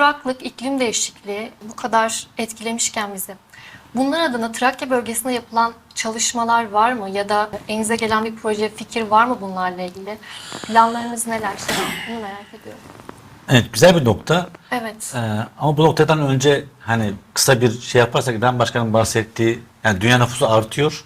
kuraklık, iklim değişikliği bu kadar etkilemişken bizi. Bunlar adına Trakya bölgesinde yapılan çalışmalar var mı? Ya da elinize gelen bir proje, fikir var mı bunlarla ilgili? Planlarınız neler? Bunu merak ediyorum. Evet güzel bir nokta. Evet. Ee, ama bu noktadan önce hani kısa bir şey yaparsak İbrahim Başkan'ın bahsettiği yani dünya nüfusu artıyor.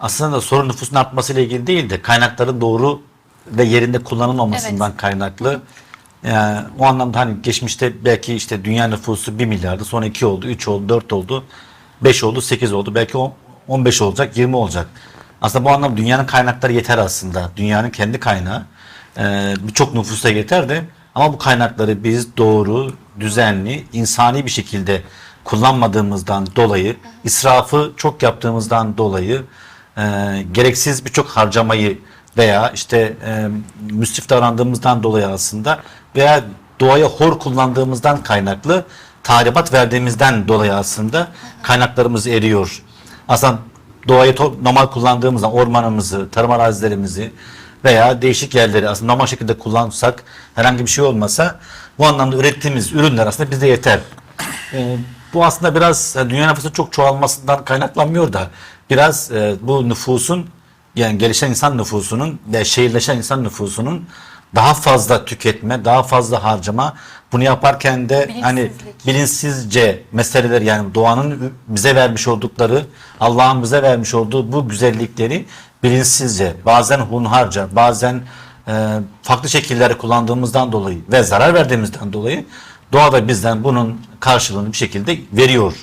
Aslında sorun nüfusun artmasıyla ilgili değil de kaynakların doğru ve yerinde kullanılmamasından Evet. kaynaklı. Yani o anlamda hani geçmişte belki işte dünya nüfusu 1 milyardı sonra 2 oldu, 3 oldu, 4 oldu, 5 oldu, 8 oldu. Belki on- 15 olacak, 20 olacak. Aslında bu anlamda dünyanın kaynakları yeter aslında. Dünyanın kendi kaynağı. Ee, Birçok nüfusa yeter de ama bu kaynakları biz doğru, düzenli, insani bir şekilde kullanmadığımızdan dolayı, israfı çok yaptığımızdan dolayı e, gereksiz birçok harcamayı veya işte e, müsrif davrandığımızdan dolayı aslında veya doğaya hor kullandığımızdan kaynaklı tahribat verdiğimizden dolayı aslında kaynaklarımız eriyor. Aslında doğayı normal kullandığımızda ormanımızı, tarım arazilerimizi veya değişik yerleri aslında normal şekilde kullansak herhangi bir şey olmasa bu anlamda ürettiğimiz ürünler aslında bize yeter. Ee, bu aslında biraz e, dünya nüfusu çok çoğalmasından kaynaklanmıyor da biraz e, bu nüfusun yani gelişen insan nüfusunun ve şehirleşen insan nüfusunun daha fazla tüketme, daha fazla harcama bunu yaparken de hani bilinçsizce meseleler yani doğanın bize vermiş oldukları, Allah'ın bize vermiş olduğu bu güzellikleri bilinçsizce, bazen hunharca, bazen e, farklı şekilleri kullandığımızdan dolayı ve zarar verdiğimizden dolayı doğa da bizden bunun karşılığını bir şekilde veriyor.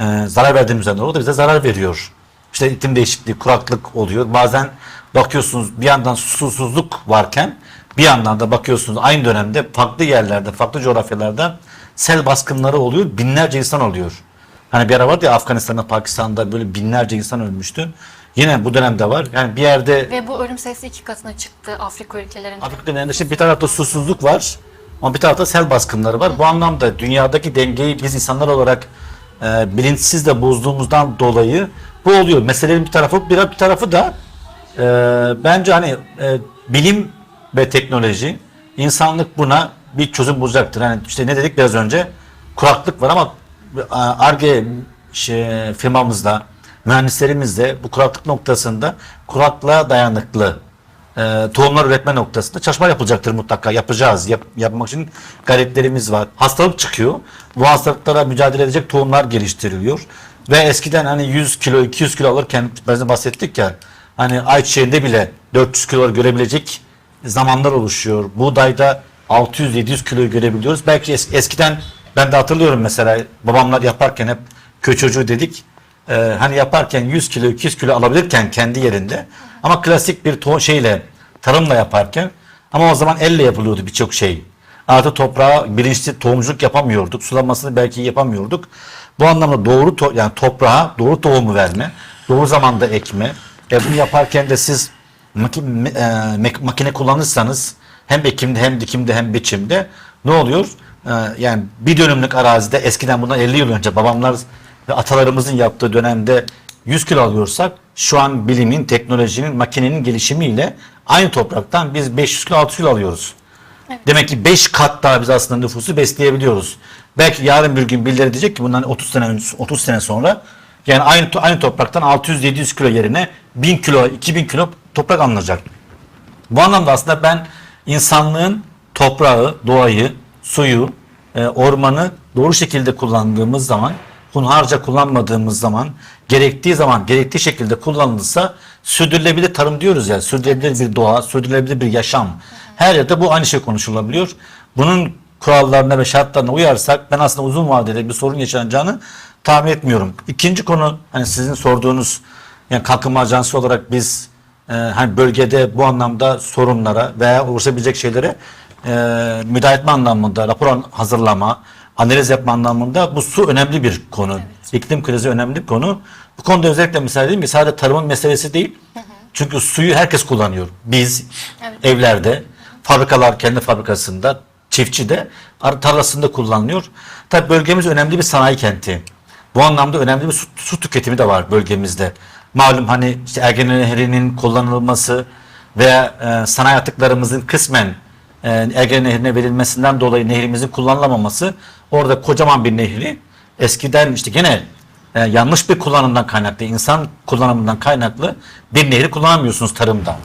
E, zarar verdiğimizden dolayı da bize zarar veriyor. İşte iklim değişikliği, kuraklık oluyor. Bazen bakıyorsunuz bir yandan susuzluk varken bir yandan da bakıyorsunuz aynı dönemde farklı yerlerde, farklı coğrafyalarda sel baskınları oluyor. Binlerce insan oluyor. Hani bir ara vardı ya Afganistan'da, Pakistan'da böyle binlerce insan ölmüştü. Yine bu dönemde var. Yani bir yerde Ve bu ölüm sayısı iki katına çıktı Afrika ülkelerinde. Afrika döneminde şimdi bir tarafta susuzluk var ama bir tarafta sel baskınları var. Bu anlamda dünyadaki dengeyi biz insanlar olarak e, bilinçsiz de bozduğumuzdan dolayı bu oluyor. Meselenin bir tarafı bir, bir tarafı da e, bence hani e, bilim ve teknoloji insanlık buna bir çözüm bulacaktır. Hani işte ne dedik biraz önce kuraklık var ama ARGE şey, firmamızda mühendislerimizle bu kuraklık noktasında kuraklığa dayanıklı e, tohumlar üretme noktasında çalışmalar yapılacaktır mutlaka. Yapacağız. Yap, yapmak için gayretlerimiz var. Hastalık çıkıyor. Bu hastalıklara mücadele edecek tohumlar geliştiriliyor. Ve eskiden hani 100 kilo 200 kilo alırken biz bahsettik ya hani ayçiçeğinde bile 400 kilo görebilecek zamanlar oluşuyor. Buğdayda 600-700 kiloyu görebiliyoruz. Belki es- eskiden ben de hatırlıyorum mesela babamlar yaparken hep köy çocuğu dedik. Ee, hani yaparken 100 kilo 200 kilo alabilirken kendi yerinde ama klasik bir to- şeyle tarımla yaparken ama o zaman elle yapılıyordu birçok şey. Artı toprağa bilinçli tohumculuk yapamıyorduk. Sulamasını belki yapamıyorduk. Bu anlamda doğru to- yani toprağa doğru tohumu verme, doğru zamanda ekme. E bunu yaparken de siz maki- e, makine kullanırsanız hem ekimde hem dikimde hem biçimde ne oluyor? E, yani bir dönümlük arazide eskiden bundan 50 yıl önce babamlar ve atalarımızın yaptığı dönemde 100 kilo alıyorsak şu an bilimin, teknolojinin, makinenin gelişimiyle aynı topraktan biz 500 kilo 600 kilo alıyoruz. Demek ki 5 kat daha biz aslında nüfusu besleyebiliyoruz. Belki yarın bir gün birileri diyecek ki bundan 30 sene önce 30 sene sonra yani aynı aynı topraktan 600-700 kilo yerine 1000 kilo, 2000 kilo toprak alınacak. Bu anlamda aslında ben insanlığın toprağı, doğayı, suyu, e, ormanı doğru şekilde kullandığımız zaman, hunharca kullanmadığımız zaman, gerektiği zaman gerektiği şekilde kullanılırsa sürdürülebilir tarım diyoruz ya, sürdürülebilir bir doğa, sürdürülebilir bir yaşam. Her yerde bu aynı şey konuşulabiliyor. Bunun kurallarına ve şartlarına uyarsak ben aslında uzun vadede bir sorun yaşanacağını tahmin etmiyorum. İkinci konu hani sizin sorduğunuz yani kalkınma ajansı olarak biz e, hani bölgede bu anlamda sorunlara veya oluşabilecek şeylere e, müdahale etme anlamında rapor hazırlama, analiz yapma anlamında bu su önemli bir konu. İklim krizi önemli bir konu. Bu konuda özellikle mesela dedim ki sadece tarımın meselesi değil. Çünkü suyu herkes kullanıyor. Biz Evet. evlerde, fabrikalar kendi fabrikasında, çiftçi de ar- tarlasında kullanılıyor. Tabii bölgemiz önemli bir sanayi kenti. Bu anlamda önemli bir su, su tüketimi de var bölgemizde. Malum hani işte Ergene Nehri'nin kullanılması veya e, sanayi atıklarımızın kısmen e, Ege Nehri'ne verilmesinden dolayı nehrimizin kullanılamaması orada kocaman bir nehri eskiden işte gene e, yanlış bir kullanımdan kaynaklı, insan kullanımından kaynaklı bir nehri kullanamıyorsunuz tarımda.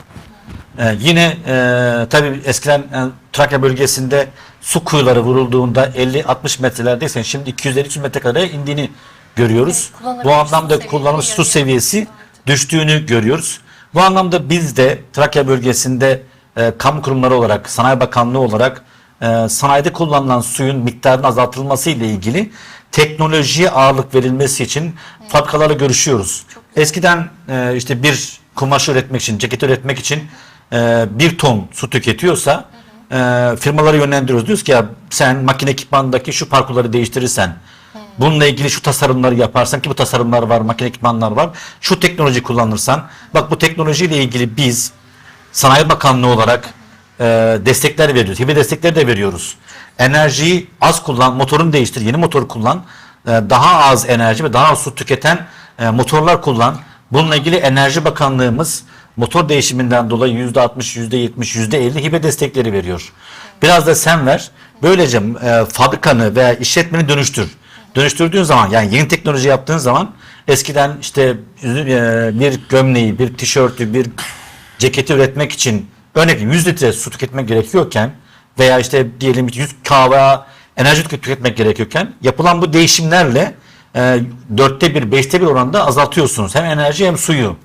Ee, yine e, tabii eskiden e, Trakya bölgesinde su kuyuları vurulduğunda 50-60 metrelerdeysen şimdi 250-300 metre kadar indiğini görüyoruz. Evet, Bu anlamda su su seviyesi seviyesi düştüğünü görüyoruz. Bu anlamda biz de Trakya bölgesinde e, kamu kurumları olarak, Sanayi Bakanlığı olarak e, sanayide kullanılan suyun miktarının azaltılması ile ilgili teknolojiye ağırlık verilmesi için fabrikalarla görüşüyoruz. Eskiden e, işte bir kumaş üretmek için, ceket üretmek için e, bir ton su tüketiyorsa e, firmaları yönlendiriyoruz. Diyoruz ki ya sen makine ekipmanındaki şu parkurları değiştirirsen, bununla ilgili şu tasarımları yaparsan ki bu tasarımlar var, makine ekipmanlar var. Şu teknoloji kullanırsan, bak bu teknolojiyle ilgili biz Sanayi Bakanlığı olarak e, destekler veriyoruz. Hibe destekleri de veriyoruz. Enerjiyi az kullan, motorunu değiştir, yeni motor kullan. E, daha az enerji ve daha az su tüketen e, motorlar kullan. Bununla ilgili Enerji Bakanlığımız motor değişiminden dolayı %60, %70, %50 hibe destekleri veriyor. Biraz da sen ver. Böylece e, fabrikanı veya işletmeni dönüştür. Dönüştürdüğün zaman yani yeni teknoloji yaptığın zaman eskiden işte e, bir gömleği, bir tişörtü, bir ceketi üretmek için örnek 100 litre su tüketmek gerekiyorken veya işte diyelim 100 kahve enerji tüketmek gerekiyorken yapılan bu değişimlerle e, dörtte bir, beşte bir oranda azaltıyorsunuz. Hem enerji hem suyu.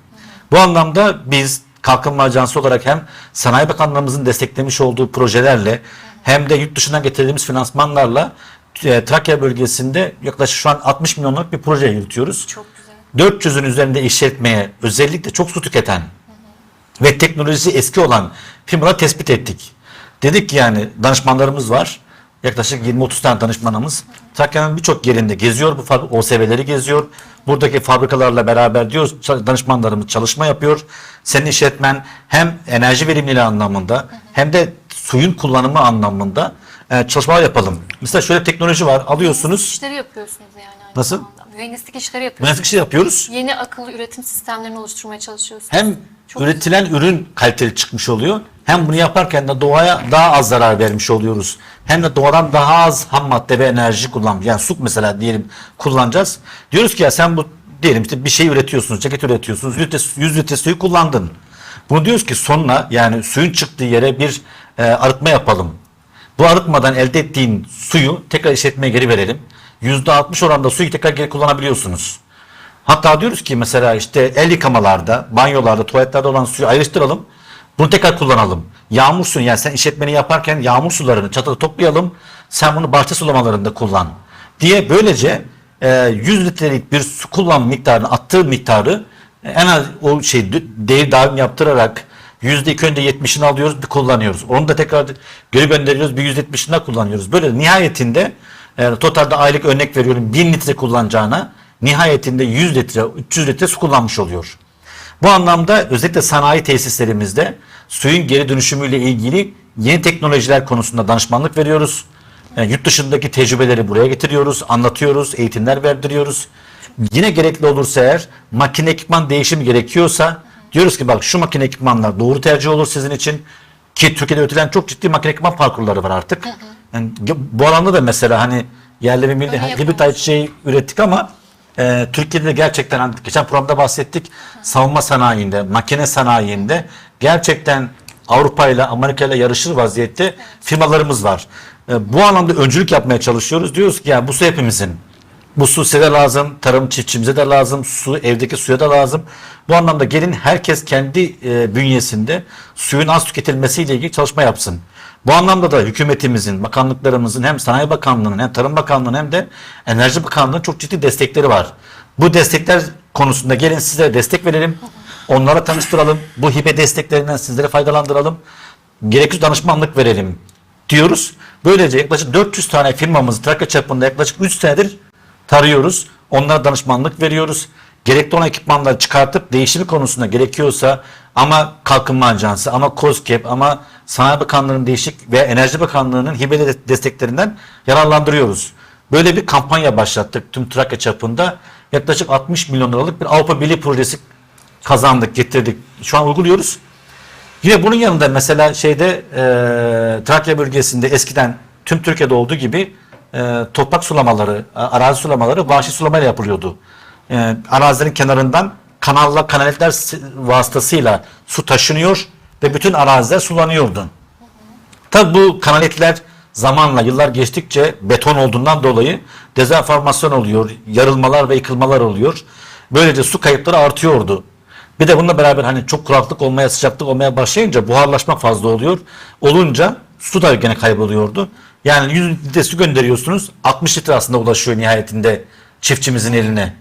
Bu anlamda biz Kalkınma Ajansı olarak hem Sanayi Bakanlığımızın desteklemiş olduğu projelerle hem de yurt dışından getirdiğimiz finansmanlarla e, Trakya bölgesinde yaklaşık şu an 60 milyonluk bir proje yürütüyoruz. Çok güzel. 400'ün üzerinde işletmeye özellikle çok su tüketen ve teknolojisi eski olan firmaları tespit ettik. Dedik ki yani danışmanlarımız var. Yaklaşık 20-30 tane danışmanımız. Trakya'nın birçok yerinde geziyor. Bu fabri- OSV'leri geziyor. Buradaki fabrikalarla beraber diyoruz danışmanlarımız çalışma yapıyor. Senin işletmen hem enerji verimliliği anlamında hem de suyun kullanımı anlamında e, çalışmalar yapalım. Mesela şöyle bir teknoloji var. Alıyorsunuz. İşleri yapıyorsunuz yani. aynı Nasıl? zamanda. Mühendislik işleri yapıyorsunuz. Mühendislik işi yapıyoruz. Yeni akıllı üretim sistemlerini oluşturmaya çalışıyorsunuz. Hem Çok üretilen ürün kaliteli çıkmış oluyor. Hem bunu yaparken de doğaya daha az zarar vermiş oluyoruz. Hem de doğadan daha az ham madde ve enerji kullan. Yani su mesela diyelim kullanacağız. Diyoruz ki ya sen bu diyelim işte bir şey üretiyorsunuz, ceket üretiyorsunuz. 100 litre, 100 litre suyu kullandın. Bunu diyoruz ki sonuna yani suyun çıktığı yere bir e, arıtma yapalım. Bu arıtmadan elde ettiğin suyu tekrar işletmeye geri verelim. %60 oranda suyu tekrar geri kullanabiliyorsunuz. Hatta diyoruz ki mesela işte el yıkamalarda, banyolarda, tuvaletlerde olan suyu ayrıştıralım. Bunu tekrar kullanalım. Yağmur suyu yani sen işletmeni yaparken yağmur sularını çatıda toplayalım. Sen bunu bahçe sulamalarında kullan. Diye böylece e, 100 litrelik bir su kullanma miktarını attığı miktarı e, en az o şey değer daim yaptırarak yüzde iki önce 70'ini alıyoruz bir kullanıyoruz. Onu da tekrar geri gönderiyoruz bir yüzde 70'inde kullanıyoruz. Böyle nihayetinde e, totalde aylık örnek veriyorum 1000 litre kullanacağına nihayetinde 100 litre 300 litre su kullanmış oluyor. Bu anlamda özellikle sanayi tesislerimizde suyun geri dönüşümüyle ilgili yeni teknolojiler konusunda danışmanlık veriyoruz. E, yurt dışındaki tecrübeleri buraya getiriyoruz, anlatıyoruz, eğitimler verdiriyoruz. Yine gerekli olursa eğer makine ekipman değişimi gerekiyorsa diyoruz ki bak şu makine ekipmanlar doğru tercih olur sizin için. Ki Türkiye'de üretilen çok ciddi makine ekipman parkurları var artık. Yani ge- bu alanda da mesela hani yerli ve milli hibrit ayçiçeği ürettik ama e, Türkiye'de de gerçekten hani geçen programda bahsettik. Savunma sanayinde, makine sanayinde gerçekten Avrupa ile Amerika ile yarışır vaziyette firmalarımız var. E, bu anlamda öncülük yapmaya çalışıyoruz. Diyoruz ki ya bu su hepimizin. Bu su size de lazım, tarım çiftçimize de lazım, su evdeki suya da lazım. Bu anlamda gelin herkes kendi e, bünyesinde suyun az tüketilmesiyle ilgili çalışma yapsın. Bu anlamda da hükümetimizin, bakanlıklarımızın hem Sanayi Bakanlığı'nın hem Tarım Bakanlığı'nın hem de Enerji Bakanlığı'nın çok ciddi destekleri var. Bu destekler konusunda gelin size destek verelim. Onlara tanıştıralım. Bu hibe desteklerinden sizlere faydalandıralım. Gerekli danışmanlık verelim diyoruz. Böylece yaklaşık 400 tane firmamızı Trakya çapında yaklaşık 3 senedir tarıyoruz. Onlara danışmanlık veriyoruz. Gerekli olan ekipmanları çıkartıp değişimi konusunda gerekiyorsa ama Kalkınma Ajansı ama COSGAP ama Sanayi Bakanlığı'nın değişik ve Enerji Bakanlığı'nın hibe desteklerinden yararlandırıyoruz. Böyle bir kampanya başlattık tüm Trakya çapında. Yaklaşık 60 milyon liralık bir Avrupa Birliği projesi kazandık, getirdik. Şu an uyguluyoruz. Yine bunun yanında mesela şeyde e, Trakya bölgesinde eskiden tüm Türkiye'de olduğu gibi e, toprak sulamaları, a- arazi sulamaları vahşi sulamayla yapılıyordu. E, arazilerin kenarından kanalla kanaletler vasıtasıyla su taşınıyor ve bütün araziler sulanıyordu. Tabi bu kanaletler zamanla yıllar geçtikçe beton olduğundan dolayı dezenformasyon oluyor, yarılmalar ve yıkılmalar oluyor. Böylece su kayıpları artıyordu. Bir de bununla beraber hani çok kuraklık olmaya, sıcaklık olmaya başlayınca buharlaşma fazla oluyor. Olunca su da gene kayboluyordu. Yani 100 litre su gönderiyorsunuz 60 litre aslında ulaşıyor nihayetinde çiftçimizin eline.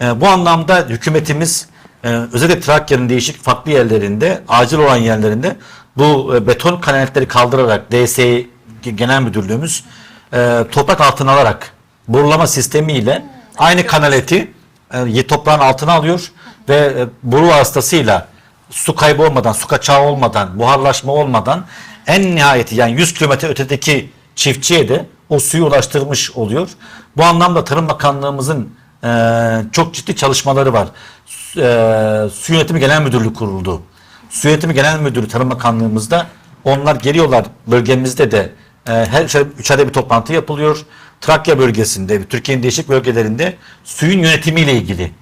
Ee, bu anlamda hükümetimiz e, özellikle Trakya'nın değişik farklı yerlerinde, acil olan yerlerinde bu e, beton kanaletleri kaldırarak DSİ Genel Müdürlüğümüz e, toprak altına alarak borulama sistemiyle aynı kanaleti e, toprağın altına alıyor ve e, boru vasıtasıyla su kaybı olmadan, su kaçağı olmadan, buharlaşma olmadan en nihayeti yani 100 kilometre ötedeki çiftçiye de o suyu ulaştırmış oluyor. Bu anlamda Tarım Bakanlığımızın e, çok ciddi çalışmaları var. E, Su Yönetimi Genel Müdürlüğü kuruldu. Su Yönetimi Genel Müdürlüğü Tarım Bakanlığımızda onlar geliyorlar bölgemizde de e, her üç, ay- üç ayda bir toplantı yapılıyor. Trakya bölgesinde, Türkiye'nin değişik bölgelerinde suyun yönetimiyle ilgili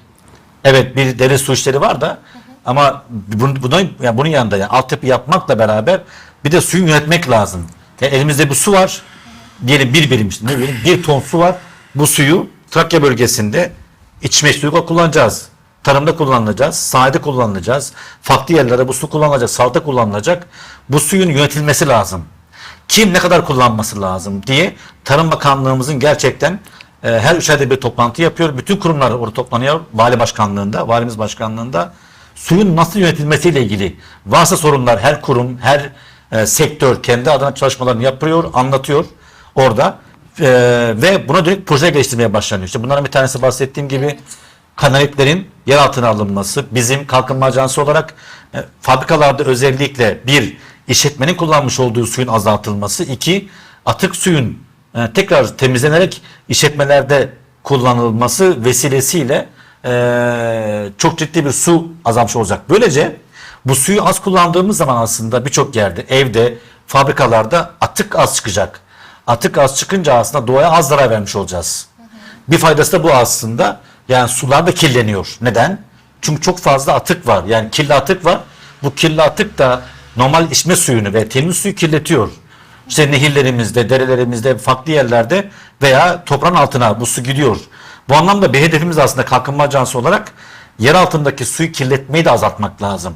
Evet bir dere su işleri var da ama bunun, buna, yani bunun yanında yani altyapı yapmakla beraber bir de suyu yönetmek lazım. Elimizde bu su var. Diyelim bir birim ne bileyim bir ton su var. Bu suyu Trakya bölgesinde içme suyu kullanacağız. Tarımda kullanılacağız, sahada kullanılacağız. Farklı yerlere bu su kullanılacak, salata kullanılacak. Bu suyun yönetilmesi lazım. Kim ne kadar kullanması lazım diye Tarım Bakanlığımızın gerçekten e, her üç ayda bir toplantı yapıyor. Bütün kurumlar orada toplanıyor. Vali başkanlığında, valimiz başkanlığında suyun nasıl yönetilmesiyle ilgili varsa sorunlar her kurum, her e, sektör kendi adına çalışmalarını yapıyor, anlatıyor orada. E, ve buna dönük proje geliştirmeye başlanıyor. İşte bunların bir tanesi bahsettiğim gibi kanaletlerin yer altına alınması, bizim kalkınma ajansı olarak e, fabrikalarda özellikle bir işletmenin kullanmış olduğu suyun azaltılması, iki atık suyun e, tekrar temizlenerek işletmelerde kullanılması vesilesiyle e, çok ciddi bir su azalmış olacak. Böylece bu suyu az kullandığımız zaman aslında birçok yerde, evde, fabrikalarda atık az çıkacak. Atık az çıkınca aslında doğaya az zarar vermiş olacağız. Bir faydası da bu aslında. Yani sular da kirleniyor. Neden? Çünkü çok fazla atık var. Yani kirli atık var. Bu kirli atık da normal içme suyunu ve temiz suyu kirletiyor. İşte nehirlerimizde, derelerimizde, farklı yerlerde veya toprağın altına bu su gidiyor. Bu anlamda bir hedefimiz aslında kalkınma ajansı olarak yer altındaki suyu kirletmeyi de azaltmak lazım.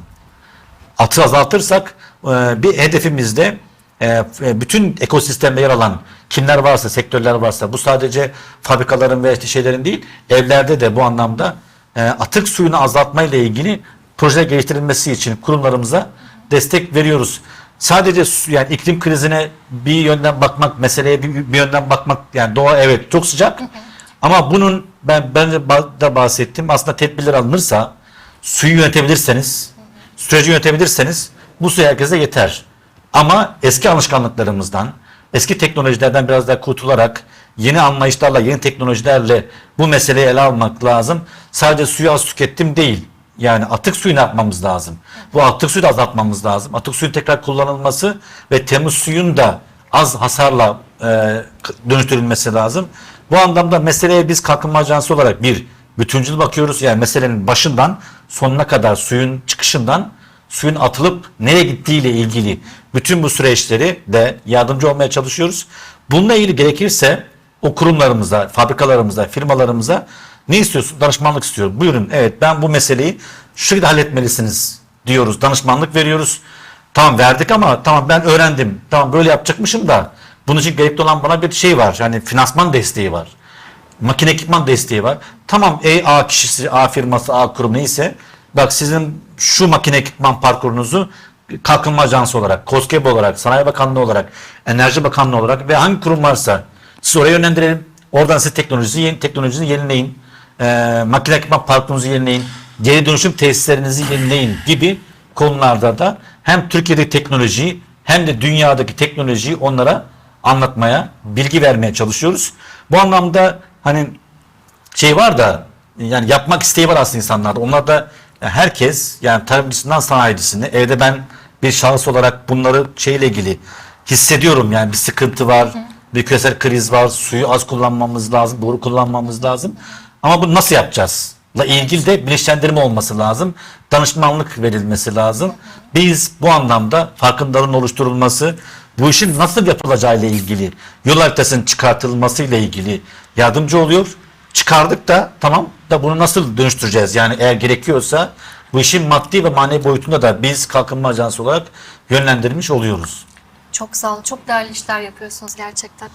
Atığı azaltırsak e, bir hedefimizde e, e, bütün ekosistemde yer alan kimler varsa, sektörler varsa bu sadece fabrikaların ve işte şeylerin değil, evlerde de bu anlamda atık suyunu azaltma ile ilgili proje geliştirilmesi için kurumlarımıza destek veriyoruz. Sadece yani iklim krizine bir yönden bakmak, meseleye bir, bir yönden bakmak yani doğa evet çok sıcak. Ama bunun ben ben de bahsettim. Aslında tedbirler alınırsa suyu yönetebilirseniz süreci yönetebilirseniz bu su herkese yeter. Ama eski alışkanlıklarımızdan, eski teknolojilerden biraz daha kurtularak yeni anlayışlarla, yeni teknolojilerle bu meseleyi ele almak lazım. Sadece suyu az tükettim değil. Yani atık suyu ne yapmamız lazım? Bu atık suyu da azaltmamız lazım. Atık suyun tekrar kullanılması ve temiz suyun da az hasarla e, dönüştürülmesi lazım. Bu anlamda meseleye biz kalkınma ajansı olarak bir bütüncül bakıyoruz. Yani meselenin başından sonuna kadar suyun çıkışından suyun atılıp nereye gittiğiyle ilgili bütün bu süreçleri de yardımcı olmaya çalışıyoruz. Bununla ilgili gerekirse o kurumlarımıza, fabrikalarımıza, firmalarımıza ne istiyorsun? Danışmanlık istiyorum. Buyurun evet ben bu meseleyi şu şekilde halletmelisiniz diyoruz. Danışmanlık veriyoruz. Tamam verdik ama tamam ben öğrendim. Tamam böyle yapacakmışım da bunun için gerekli olan bana bir şey var. Yani finansman desteği var makine ekipman desteği var. Tamam ey A kişisi, A firması, A kurum neyse bak sizin şu makine ekipman parkurunuzu kalkınma ajansı olarak, KOSGEB olarak, Sanayi Bakanlığı olarak, Enerji Bakanlığı olarak ve hangi kurum varsa siz oraya yönlendirelim. Oradan siz teknolojisi, yeni, teknolojisini yenileyin. Ee, makine ekipman parkurunuzu yenileyin. Geri dönüşüm tesislerinizi yenileyin gibi konularda da hem Türkiye'deki teknolojiyi hem de dünyadaki teknolojiyi onlara anlatmaya, bilgi vermeye çalışıyoruz. Bu anlamda hani şey var da yani yapmak isteği var aslında insanlarda. Onlar da yani herkes yani tarımcısından sanayicisine evde ben bir şahıs olarak bunları şeyle ilgili hissediyorum yani bir sıkıntı var, bir küresel kriz var, suyu az kullanmamız lazım, doğru kullanmamız lazım. Ama bunu nasıl yapacağız? La ilgili de bilinçlendirme olması lazım. Danışmanlık verilmesi lazım. Biz bu anlamda farkındalığın oluşturulması, bu işin nasıl yapılacağı ile ilgili, yol haritasının çıkartılması ile ilgili yardımcı oluyor. Çıkardık da tamam da bunu nasıl dönüştüreceğiz? Yani eğer gerekiyorsa bu işin maddi ve manevi boyutunda da biz kalkınma ajansı olarak yönlendirmiş oluyoruz. Çok sağ olun. Çok değerli işler yapıyorsunuz gerçekten.